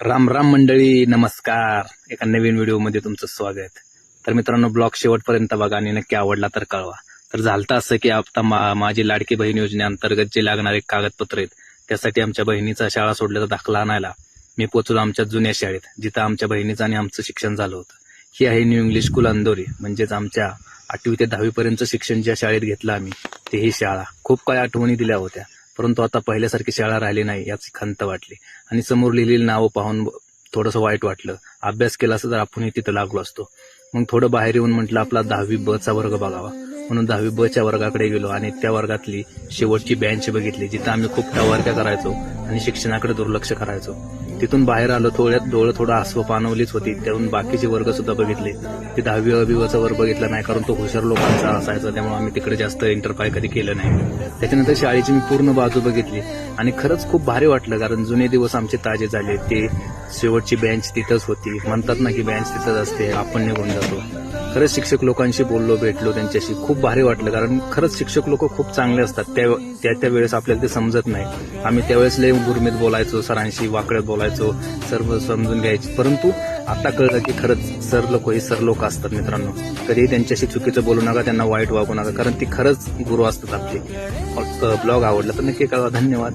राम राम मंडळी नमस्कार. एका नवीन व्हिडिओमध्ये तुमचं स्वागत. तर मित्रांनो ब्लॉग शेवटपर्यंत बघा आणि नक्की आवडला तर कळवा. तर झालं असं की आता मा- माझी लाडकी बहीण योजनेअंतर्गत जे लागणारे कागदपत्र आहेत त्यासाठी आमच्या बहिणीचा शाळा सोडल्याचा दाखला आणायला मी पोचलो आमच्या जुन्या शाळेत जिथं आमच्या बहिणीचं आणि आमचं शिक्षण झालं होतं. ही आहे न्यू इंग्लिश स्कूल अंदोरी म्हणजेच आमच्या आठवी ते दहावीपर्यंतचं शिक्षण ज्या शाळेत घेतलं आम्ही ते ही शाळा. खूप काही आठवणी दिल्या होत्या. परंतु आता पहिल्यासारखी शाळा राहिली नाही याची खंत वाटली. आणि समोर लिहिलेली नावं पाहून थोडंसं वाईट वाटलं. अभ्यास केला असं तर आपणही तिथं लागलो असतो. मग थोडं बाहेर येऊन म्हटलं आपला दहावी ब चा वर्ग बघावा. म्हणून दहावी ब च्या वर्गाकडे गेलो आणि त्या वर्गातली शेवटची बँच बघितली जिथं आम्ही खूप टवारक्या करायचो आणि शिक्षणाकडे दुर्लक्ष करायचो. तिथून बाहेर आलो थोड्यात डोळं थोडं आसव पानवलीच होती. त्यातून बाकीचे वर्ग सुद्धा बघितले. ते दहावी अभिवाचा वर्ग बघितला नाही कारण तो हुशार लोकांचा असायचा त्यामुळे आम्ही तिकडे जास्त इंटरफाय कधी केलं नाही. त्याच्यानंतर शाळेची मी पूर्ण बाजू बघितली. आणि खरंच खूप भारी वाटलं कारण जुने दिवस आमचे ताजे झाले. ते शेवटची बेंच तिथंच होती. म्हणतात ना की बेंच तिथंच असते आपण निघून जातो. खरंच शिक्षक लोकांशी बोललो भेटलो त्यांच्याशी खूप भारी वाटलं. कारण खरंच शिक्षक लोक खूप चांगले असतात. त्या त्या त्या वेळेस आपल्याला ते समजत नाही. आम्ही त्यावेळेस लय गुरमीत बोलायचो सरांशी वाकड्यात बोलायचो सर्व समजून घ्यायचे. परंतु आता कळलं की खरंच सर लोक हे सर लोक असतात मित्रांनो. कधीही त्यांच्याशी चुकीचं बोलू नका त्यांना वाईट वागू नका. कारण ती खरंच गुरु असतात आपली. ब्लॉग आवडला तर नक्की कळवा. धन्यवाद.